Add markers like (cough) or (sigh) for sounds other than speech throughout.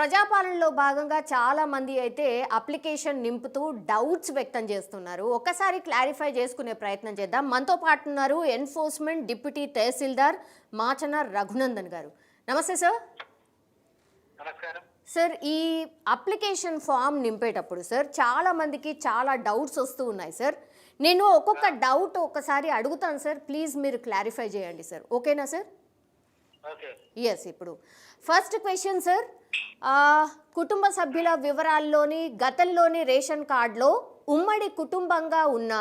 ప్రజాపాలనలో భాగంగా చాలా మంది అయితే అప్లికేషన్ నింపుతూ డౌట్స్ వ్యక్తం చేస్తున్నారు. ఒక్కసారి క్లారిఫై చేసుకునే ప్రయత్నం చేద్దాం. మనతో పాటు ఉన్నారు ఎన్ఫోర్స్మెంట్ డిప్యూటీ తహసీల్దార్ మాచన రఘునందన్ గారు. నమస్తే సార్. సార్ ఈ అప్లికేషన్ ఫామ్ నింపేటప్పుడు సార్ చాలా మందికి చాలా డౌట్స్ వస్తూ ఉన్నాయి సార్. నేను ఒక్కొక్క డౌట్ ఒకసారి అడుగుతాను సార్. ప్లీజ్ మీరు క్లారిఫై చేయండి సార్. ఓకేనా సార్? ఎస్ ఇప్పుడు. ఫస్ట్ క్వశ్చన్ సార్ కుటుంబ సభ్యుల వివరాల్లోని గతంలోని రేషన్ కార్డులో ఉమ్మడి కుటుంబంగా ఉన్న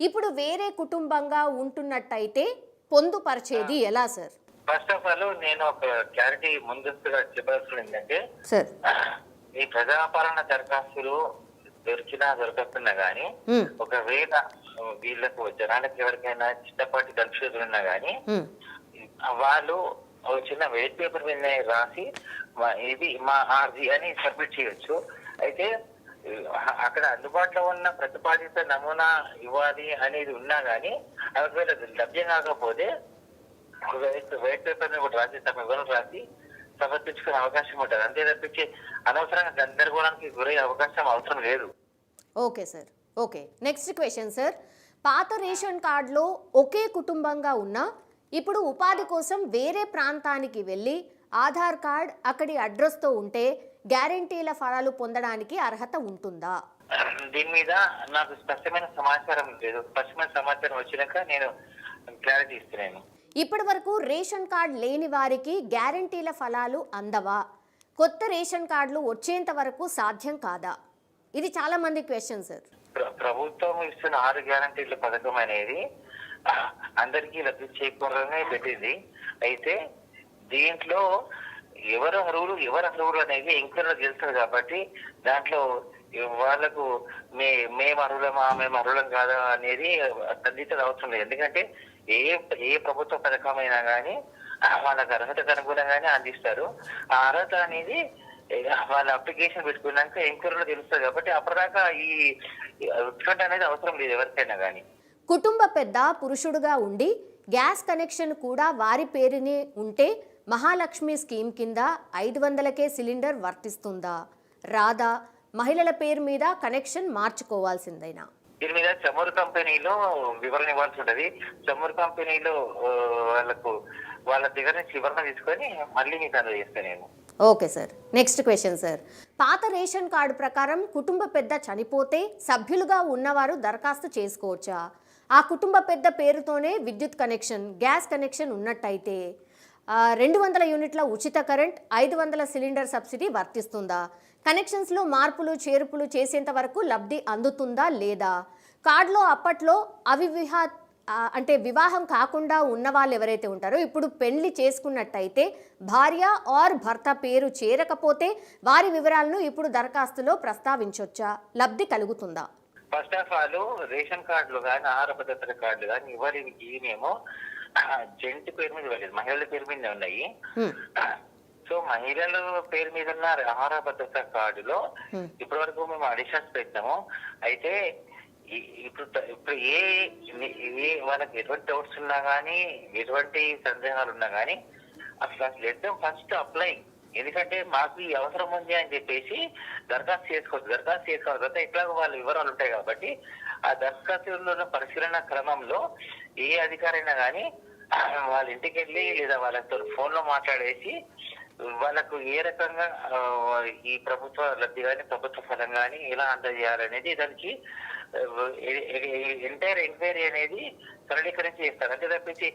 ఇప్పుడు వేరే కుటుంబంగా ఉంటున్నట్టయితే పొందుపరిచేది ఎలా సార్ ఫస్ట్ ఆఫ్ ఆల్ నేను ఒక క్లారిటీ ముందస్తుగా చెప్పాల్సింది ఏంటంటే సార్ ఈ ప్రజాపాలన దరఖాస్తులు దొరికినా దొరకకున్నా గానీ మ్మ్. ఒకవేళ వీళ్ళకు జనానికి ఎవరికైనా చిన్నపాటి కన్ఫ్యూజన్ ఉన్నా గానీ మ్మ్. వాళ్ళు ఒక చిన్న వెయిట్ పేపర్ మీద రాసి మా- ఇది మా ఆర్జీ అని సబ్మిట్ చేయొచ్చు. అయితే అక్కడ అందుబాటులో ఉన్న ప్రతిపాదిత నమూనా ఇవ్వాలి అనేది ఉన్నా కానీ ఒకవేళ లభ్యం కాకపోతే వెయిట్ వెయిట్ పేపర్ రాసి తమ వివరం రాసి సమర్పించుకునే అవకాశం ఉంటుంది. అంతే తప్పించి అనవసరంగా గందరగోళానికి గురయ్యే అవకాశం అవసరం లేదు. Okay sir okay. Next question sir పాత రేషన్ కార్డులో ఒకే కుటుంబంగా ఉన్న ఇప్పుడు ఉపాధి కోసం వేరే ప్రాంతానికి వెళ్ళి ఆధార్ కార్డ్ అక్కడి అడ్రస్తో ఉంటే గ్యారంటీల ఫలాలు పొందడానికి అర్హత ఉంటుందా? దీని మీద నాకు స్పష్టమైన సమాచారం లేదు. స్పష్టమైన సమాచారం వచ్చినాక నేను క్లారిటీ ఇస్తున్నాను. ఇప్పటి వరకు రేషన్ కార్డ్ లేని వారికి గ్యారంటీల ఫలాలు అందవా? కొత్త రేషన్ కార్డులు వచ్చేంత వరకు సాధ్యం కాదా? ఇది చాలా మంది క్వశ్చన్ సార్. ప్ర- ప్రభుత్వం ఇస్తున్న ఆరు గ్యారంటీల పథకం అనేది అందరికీ లబ్ధి చేకూరనే పెట్టింది. అయితే దీంట్లో ఎవరు అర్హులు ఎవరు అర్హులు అనేది ఎంక్వైరీలో తెలుస్తుంది కాబట్టి దాంట్లో వాళ్ళకు మే మేము అర్హులమా మేము అర్హులం కాదా అనేది ఖండిత అవసరం లేదు. ఎందుకంటే ఏ ఏ ప్రభుత్వ పథకమైనా కానీ వాళ్ళకి అర్హతకు అనుగుణంగానే అందిస్తారు. ఆ అర్హత అనేది వాళ్ళ అప్లికేషన్ పెట్టుకున్నాక ఎంక్వైరీలో తెలుస్తుంది కాబట్టి అప్పటిదాకా ఈ ఈ ఉత్కంఠ అనేది అవసరం లేదు ఎవరికైనా కానీ కుటుంబ పెద్ద పురుషుడుగా ఉండి గ్యాస్ కనెక్షన్ కూడా వారి పేరునే ఉంటే మహాలక్ష్మి స్కీమ్ కింద ఐదు వందలకే సిలిండర్ వర్తిస్తుందా? రాదా? మహిళల పేరు మీద కనెక్షన్ మార్చుకోవాల్సిందేనా? దీని మీద చమురు కంపెనీలో వివరణ ఇవ్వాల్సి ఉంటది. చమురు కంపెనీలో వాళ్ళకు వాళ్ళ దగ్గర నుంచి వివరణ తీసుకొని మళ్ళీ మీకు అందజేస్తాను నేను. Okay sir. Next question sir. పాత రేషన్ కార్డు ప్రకారం కుటుంబ పెద్ద చనిపోతే సభ్యులుగా ఉన్నవారు దరఖాస్తు చేసుకోవచ్చా? ఆ కుటుంబ పెద్ద పేరుతోనే విద్యుత్ కనెక్షన్ గ్యాస్ కనెక్షన్ ఉన్నట్టయితే రెండు వందల యూనిట్ల ఉచిత కరెంట్ ఐదు వందల సిలిండర్ సబ్సిడీ వర్తిస్తుందా? కనెక్షన్స్లో మార్పులు చేర్పులు చేసేంత వరకు లబ్ధి అందుతుందా లేదా? కార్డులో అప్పట్లో అవివిహా అంటే వివాహం కాకుండా ఉన్న వాళ్ళు ఎవరైతే ఉంటారో ఇప్పుడు పెళ్ళి చేసుకున్నట్టయితే భార్య ఆర్ భర్త పేరు చేరకపోతే వారి వివరాలను ఇప్పుడు దరఖాస్తులో ప్రస్తావించొచ్చా? లబ్ధి కలుగుతుందా? ఫస్ట్ ఆఫ్ ఆల్ రేషన్ కార్డులు కానీ ఆహార భద్రత కార్డులు కానీ ఇవ్వడానికి ఏమేమో జంటి పేరు మీద ఇవ్వలేదు మహిళల పేరు మీద ఉన్నాయి. సో మహిళల పేరు మీద ఉన్న ఆహార భద్రత కార్డులో. ఇప్పటి వరకు మేము అడిషన్స్ పెట్టాము. అయితే ఇప్పుడు ఇప్పుడు ఏ ఏ వాళ్ళకి ఎటువంటి డౌట్స్ ఉన్నా కానీ ఎటువంటి సందేహాలు ఉన్నా కానీ అసలు అసలు లెట్ ఫస్ట్ అప్లై ఎందుకంటే మాకు ఈ అవసరం ఉంది అని చెప్పేసి దరఖాస్తు చేసుకోవచ్చు దరఖాస్తు చేసుకోవాలి. తర్వాత ఇట్లాగ వాళ్ళ వివరాలు ఉంటాయి కాబట్టి ఆ దరఖాస్తులో ఉన్న పరిశీలన క్రమంలో ఏ అధికారైనా కానీ (clears throat) వాళ్ళ ఇంటికి వెళ్ళి లేదా వాళ్ళతో ఫోన్లో మాట్లాడేసి వాళ్ళకు ఏ రకంగా ఈ ప్రభుత్వ లబ్ధి కానీ ప్రభుత్వ ఫలం కానీ ఎలా అందజేయాలనేది దానికి ఎంటైర్ ఎంక్వైరీ అనేది సరళీకరించి చేస్తారు. అంతే తప్పించి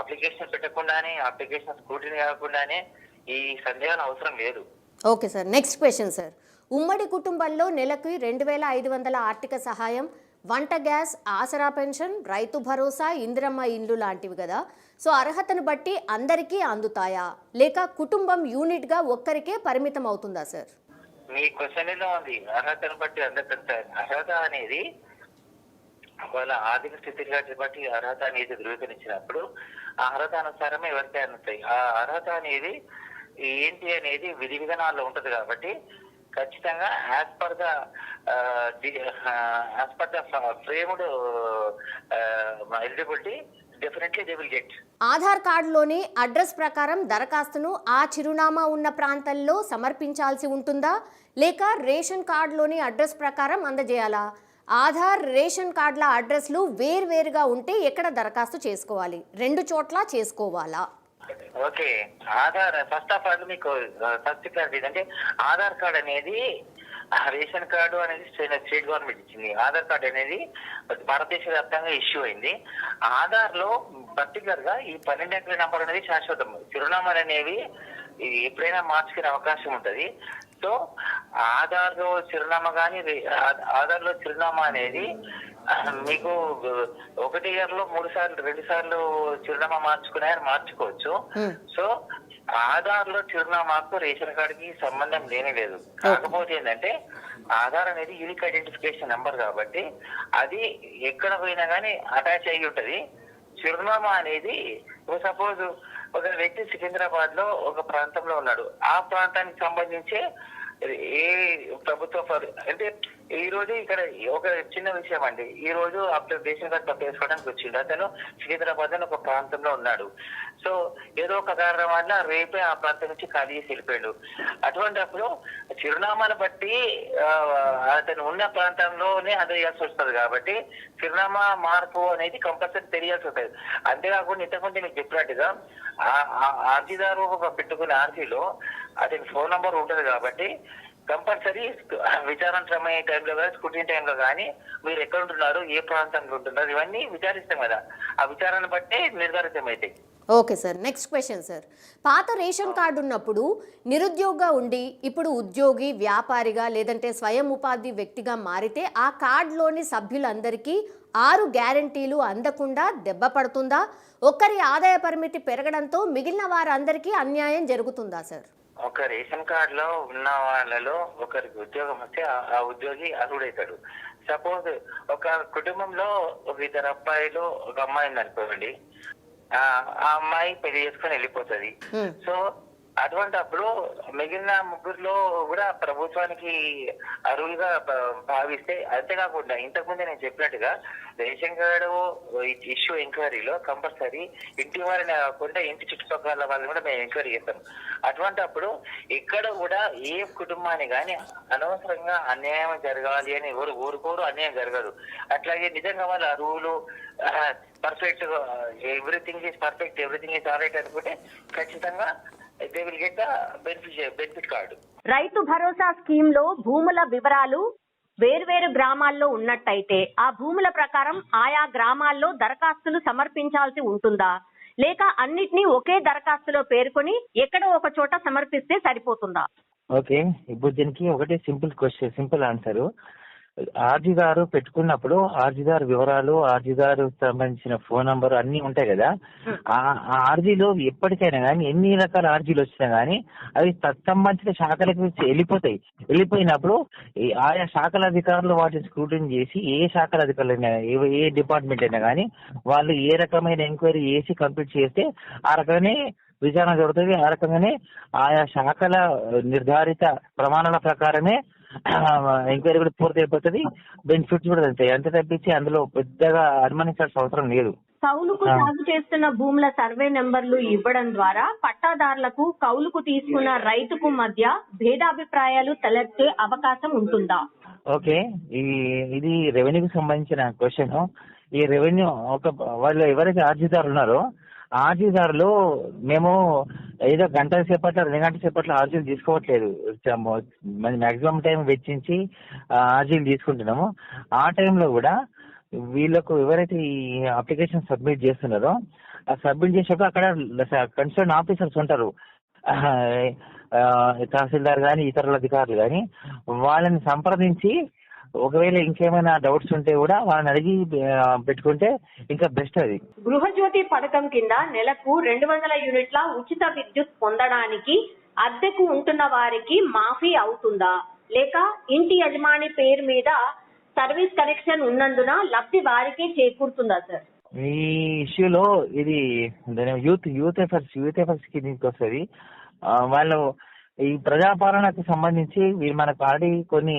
అప్లికేషన్ పెట్టకుండానే అప్లికేషన్ స్క్రూటినీ కాకుండానే ఈ సందేహాలు అవసరం లేదు. Okay sir. Next question sir ఉమ్మడి కుటుంబంలో నెలకు రెండు వేల ఐదు వందల ఆర్థిక సహాయం వంట గ్యాస్ ఆసరా పెన్షన్ రైతు భరోసా ఇందిరమ్మ ఇండ్లు లాంటివి కదా. సో అర్హతను బట్టి అందరికీ అందుతాయా? లేక కుటుంబం యూనిట్గా ఒక్కరికే పరిమితం అవుతుందా సార్ మీ క్వశ్చన్లో ఉంది. అర్హతను బట్టి అందరికంత అర్హత అనేది వాళ్ళ ఆర్థిక స్థితిగతి బట్టి అర్హత అనేది ధృవీకరించినప్పుడు ఆ అర్హత అనుసారమే ఎవరికైనా అందుతాయి. ఆ అర్హత అనేది ఏంటి అనేది విధి విధానాల్లో ఉంటుంది కాబట్టి ఖచ్చితంగా as per the as per the framed eligibility definitely they will get Aadhaar కార్డులోని address ప్రకారం దరఖాస్తును ఆ చిరునామా ఉన్న ప్రాంతంలో సమర్పించాల్సి ఉంటుందా? లేక రేషన్ కార్డులోని అడ్రస్ ప్రకారం అందజేయాలా? ఆధార్ రేషన్ కార్డుల అడ్రస్లు వేర్వేరుగా ఉంటే ఎక్కడ దరఖాస్తు చేసుకోవాలి? రెండు చోట్ల చేసుకోవాలా? Okay. Aadhaar first of all మీకు ఫస్ట్ క్లారిటీ ఏంటంటే ఆధార్ కార్డ్ అనేది రేషన్ కార్డు అనేది స్టేట్ గవర్నమెంట్ ఇచ్చింది. ఆధార్ కార్డు అనేది భారతదేశ వ్యాప్తంగా ఇష్యూ అయింది. ఆధార్లో పర్టికులర్గా ఈ పన్నెండు అంకెల నంబర్ అనేది శాశ్వతం. చిరునామాలు అనేవి ఇది ఎప్పుడైనా మార్చుకునే అవకాశం ఉంటది. సో ఆధార్లో చిరునామా కానీ ఆధార్లో చిరునామా అనేది మీకు ఒకటి ఇయర్లో మూడు సార్లు రెండు సార్లు చిరునామా మార్చుకున్నాయని మార్చుకోవచ్చు. సో ఆధార్లో చిరునామాకు రేషన్ కార్డు కి సంబంధం లేనే లేదు. కాకపోతే ఏంటంటే ఆధార్ అనేది యూనిక్ ఐడెంటిఫికేషన్ నెంబర్ కాబట్టి అది ఎక్కడ పోయినా కానీ అటాచ్ అయ్యి ఉంటది. చిరునామా అనేది సపోజ్ ఒక వ్యక్తి సికింద్రాబాద్లో ఒక ప్రాంతంలో ఉన్నాడు. ఆ ప్రాంతానికి సంబంధించే ఏ ప్రభుత్వ అంటే ఈ రోజు ఇక్కడ ఒక చిన్న విషయం అండి. ఈ రోజు అప్పుడు రేషన్ కార్డు తప్పేసుకోవడానికి వచ్చిండు. అతను సికింద్రాబాద్ అని ఒక ప్రాంతంలో ఉన్నాడు. సో ఏదో ఒక కారణం వల్ల రేపే ఆ ప్రాంతం నుంచి ఖాళీ చేసి వెళ్ళిపోయాడు. అటువంటిప్పుడు చిరునామాను బట్టి అతను ఉన్న ప్రాంతంలోనే అందజేయాల్సి వస్తుంది కాబట్టి చిరునామా మార్పు అనేది కంపల్సరీ తెలియాల్సి ఉంటుంది అంతేకాకుండా ఇంతకుముందు మీకు చెప్పినట్టుగా ఆర్జీదారు పెట్టుకున్న ఆర్జీలో అతని ఫోన్ నంబర్ ఉంటుంది కాబట్టి కంపల్సరీ విచారణమయ్యే టైంలో కానీ స్కూటీ టైంలో కానీ మీరు ఎక్కడ ఉంటున్నారు ఏ ప్రాంతంలో ఉంటున్నారు ఇవన్నీ విచారిస్తాం కదా. ఆ విచారణ బట్టే నిర్ధారితం అవుతాయి okay sir. Next question sir. పాత రేషన్ కార్డు ఉన్నప్పుడు నిరుద్యోగిగా ఉండి ఇప్పుడు ఉద్యోగి వ్యాపారిగా లేదంటే స్వయం ఉపాధి వ్యక్తిగా మారితే ఆ కార్డులోని సభ్యులందరికీ ఆరు గ్యారంటీలు అందకుండా దెబ్బ పడుతుందా? ఒక్కరి ఆదాయ పరిమితి పెరగడంతో మిగిలిన వారందరికీ అన్యాయం జరుగుతుందా సార్? ఒక రేషన్ కార్డ్లో ఉన్న వాళ్ళలో ఒకరికి ఉద్యోగం వస్తే ఆ- ఉద్యోగి అర్హుడైతాడు సపోజ్ ఒక కుటుంబంలో ఒక ఇద్దరు అబ్బాయిలు ఒక అమ్మాయి ఉంది అనుకోండి ఆ ఆ అమ్మాయి పెళ్ళి చేసుకొని వెళ్ళిపోతుంది. సో అటువంటి అప్పుడు మిగిలిన ముగ్గురులో కూడా ప్రభుత్వానికి అరువులుగా భావిస్తే అంతేకాకుండా ఇంతకుముందే నేను చెప్పినట్టుగా రేషన్ కార్డు ఇష్యూ ఎంక్వైరీలో కంపల్సరీ ఇంటి వారిని కాకుండా ఇంటి చుట్టుపక్కల వాళ్ళని కూడా మేము ఎంక్వైరీ చేస్తాం. అటువంటి అప్పుడు ఇక్కడ కూడా ఏ కుటుంబాన్ని కానీ అనవసరంగా అన్యాయం జరగాలి అని ఎవరు ఊరుకోరు అన్యాయం జరగదు. అట్లాగే నిజంగా వాళ్ళ అరువులు perfect everything is perfect everything is all right అనుకుంటే ఖచ్చితంగా they will get the benefit benefit card Rythu Bharosa స్కీమ్లో భూముల వివరాలు వేర్వేరు గ్రామాల్లో ఉన్నట్టయితే ఆ భూముల ప్రకారం ఆయా గ్రామాల్లో దరఖాస్తులు సమర్పించాల్సి ఉంటుందా? లేక అన్నిటినీ ఒకే దరఖాస్తులో పేర్కొని ఎక్కడో ఒక చోట సమర్పిస్తే సరిపోతుందా? ఓకే. ఇప్పుడు దీనికి ఒకటే సింపుల్ క్వశ్చన్ సింపుల్ ఆన్సర్. ఆర్జీ గారు పెట్టుకున్నప్పుడు ఆర్జీ గారు వివరాలు ఆర్జీ గారు సంబంధించిన ఫోన్ నంబర్ అన్ని ఉంటాయి కదా. ఆ ఆ ఆర్జీలో ఎప్పటికైనా కానీ ఎన్ని రకాల ఆర్జీలు వచ్చినా కానీ అవి తత్సంబంధిత శాఖలకు వెళ్ళిపోతాయి. వెళ్ళిపోయినప్పుడు ఆయా శాఖల అధికారులు వాటిని స్క్రూటిన్ చేసి ఏ శాఖల అధికారులు అయినా ఏ- ఏ డిపార్ట్మెంట్ అయినా కానీ వాళ్ళు ఏ రకమైన ఎంక్వైరీ చేసి కంప్లీట్ చేస్తే ఆ రకమే విచారణ జరుగుతుంది. ఆ రకంగానే ఆయా శాఖల నిర్ధారిత ప్రమాణాల ప్రకారమే ఎంక్వైరీ కూడా పూర్తి అయిపోతుంది. బెనిఫిట్స్ కూడా వెళ్తాయి అంతే తప్పించి అందులో పెద్దగా అనుమానించాల్సిన అవసరం లేదు. కౌలుకు. సాగు చేస్తున్న భూముల సర్వే నెంబర్లు ఇవ్వడం ద్వారా పట్టాదారులకు కౌలుకు తీసుకున్న రైతుకు మధ్య భేదాభిప్రాయాలు తలెత్తే అవకాశం ఉంటుందా? ఓకే. ఈ ఇది రెవెన్యూకి సంబంధించిన క్వశ్చన్. ఈ రెవెన్యూ ఒక వాళ్ళు ఎవరైతే అర్జీదారులు ఉన్నారో ఆ మేము ఏదో గంట సేపట్లో రెండు గంటల సేపట్లో ఆర్జీలు తీసుకోవట్లేదు. మాక్సిమం టైం వెచ్చించి ఆర్జీలు తీసుకుంటున్నాము. ఆ టైంలో కూడా వీళ్ళకు ఎవరైతే ఈ అప్లికేషన్ సబ్మిట్ చేస్తున్నారో ఆ సబ్మిట్ చేసేటప్పుడు అక్కడ కన్సర్న్ ఆఫీసర్స్ ఉంటారు. తహసీల్దార్ కానీ ఇతరుల అధికారులు కానీ వాళ్ళని సంప్రదించి ఒకవేళ ఇంకేమైనా డౌట్స్ ఉంటే కూడా వాళ్ళని అడిగి పెట్టుకుంటే ఇంకా బెస్ట్ అది. గృహజ్యోతి పథకం కింద నెలకు రెండు వందల యూనిట్ల ఉచిత విద్యుత్ పొందడానికి అద్దెకు ఉంటున్న వారికి మాఫీ అవుతుందా? లేక ఇంటి యజమాని పేరు మీద సర్వీస్ కనెక్షన్ ఉన్నందున లబ్ధి వారికే చేకూరుతుందా సార్? ఈ ఇష్యూలో ఇది youth youth efforts youth efforts కిందకి వస్తుంది. వాళ్ళు ఈ ప్రజాపాలనకు సంబంధించి మనకు ఆల్రెడీ కొన్ని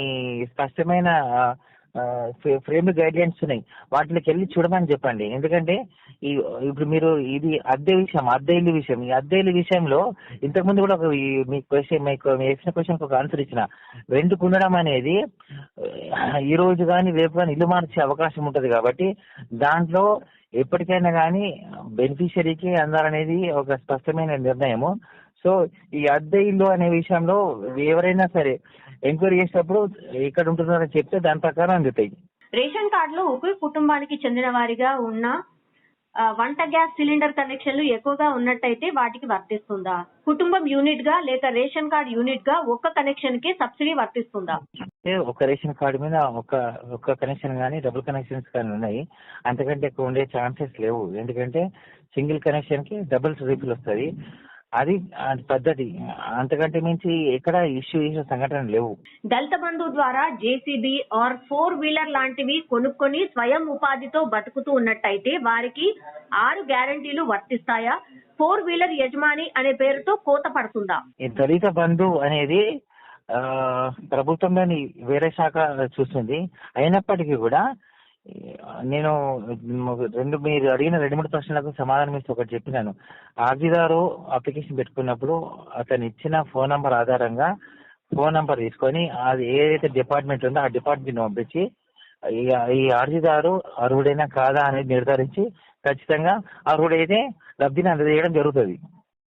స్పష్టమైన ఫ్రేమ్ గైడ్ లైన్స్ ఉన్నాయి. వాటికి వెళ్ళి చూడమని చెప్పండి. ఎందుకంటే ఈ ఇప్పుడు మీరు ఇది అద్దె విషయం అద్దె ఇల్లు విషయం. ఈ అద్దె ఇల్లు విషయంలో ఇంతకుముందు కూడా ఒక మీ క్వశ్చన్ మీకు మీ వేసిన క్వశ్చన్ ఒక ఆన్సర్ ఇచ్చిన. రెంట్కు ఉండడం అనేది ఈ రోజు కానీ రేపు కానీ ఇల్లు మార్చే అవకాశం ఉంటది కాబట్టి దాంట్లో ఎప్పటికైనా కానీ బెనిఫిషరీకి అందాలనేది ఒక స్పష్టమైన నిర్ణయము. సో ఈ అద్దె ఇల్లు అనే విషయంలో ఎవరైనా సరే ఎంక్వైరీ చేసేటప్పుడు ఎక్కడ ఉంటున్నారని చెప్తే దాని ప్రకారం అందుతాయి. రేషన్ కార్డులో ఒకే కుటుంబానికి చెందిన వారిగా ఉన్న వంట గ్యాస్ సిలిండర్ కనెక్షన్లు ఎక్కువగా ఉన్నట్టయితే వాటికి వర్తిస్తుందా? కుటుంబం యూనిట్గా లేక రేషన్ కార్డ్ యూనిట్గా ఒక్క కనెక్షన్కి సబ్సిడీ వర్తిస్తుందా? ఒక రేషన్ కార్డు మీద ఒక ఒక కనెక్షన్ కానీ డబుల్ కనెక్షన్స్ కానీ ఉన్నాయి. అంతకంటే ఎక్కువ ఉండే ఛాన్సెస్ లేవు. ఎందుకంటే సింగిల్ కనెక్షన్కి డబుల్ రీఫిల్ వస్తుంది అది పద్ధతి. అంతకంటే మించి ఎక్కడ ఇష్యూ చేసిన సంఘటన లేవు. దళిత బంధు ద్వారా జేసీబీ ఆర్ ఫోర్ వీలర్ లాంటివి కొనుక్కొని స్వయం ఉపాధితో బతుకుతూ ఉన్నట్టయితే వారికి ఆరు గ్యారంటీలు వర్తిస్తాయా? ఫోర్ వీలర్ యజమాని అనే పేరుతో కోత పడుతుందా? ఈ దళిత బంధు అనేది ప్రభుత్వంలోని వేరే శాఖ చూస్తుంది. అయినప్పటికీ కూడా నేను రెండు మీరు అడిగిన రెండు మూడు ప్రశ్నలకు సమాధానం ఇస్తూ ఒకటి చెప్పినాను. అర్జీదారు అప్లికేషన్ పెట్టుకున్నప్పుడు అతను ఇచ్చిన ఫోన్ నంబర్ ఆధారంగా ఫోన్ నంబర్ తీసుకొని అది ఏదైతే డిపార్ట్మెంట్ ఉందో ఆ డిపార్ట్మెంట్ పంపించి ఈ ఈ అర్జీదారు అర్హుడైనా కాదా అనేది నిర్ధారించి ఖచ్చితంగా అర్హుడైతే లబ్ధిని అందజేయడం జరుగుతుంది.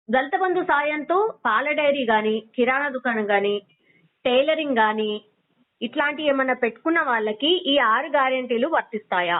దళిత బంధు సాయంతో పాల డైరీ గాని కిరాణా దుకాణం గాని టైలరింగ్ గాని ఇట్లాంటి ఏమన్నా పెట్టుకున్న వాళ్ళకి ఈ ఆరు గ్యారెంటీలు వర్తిస్తాయా?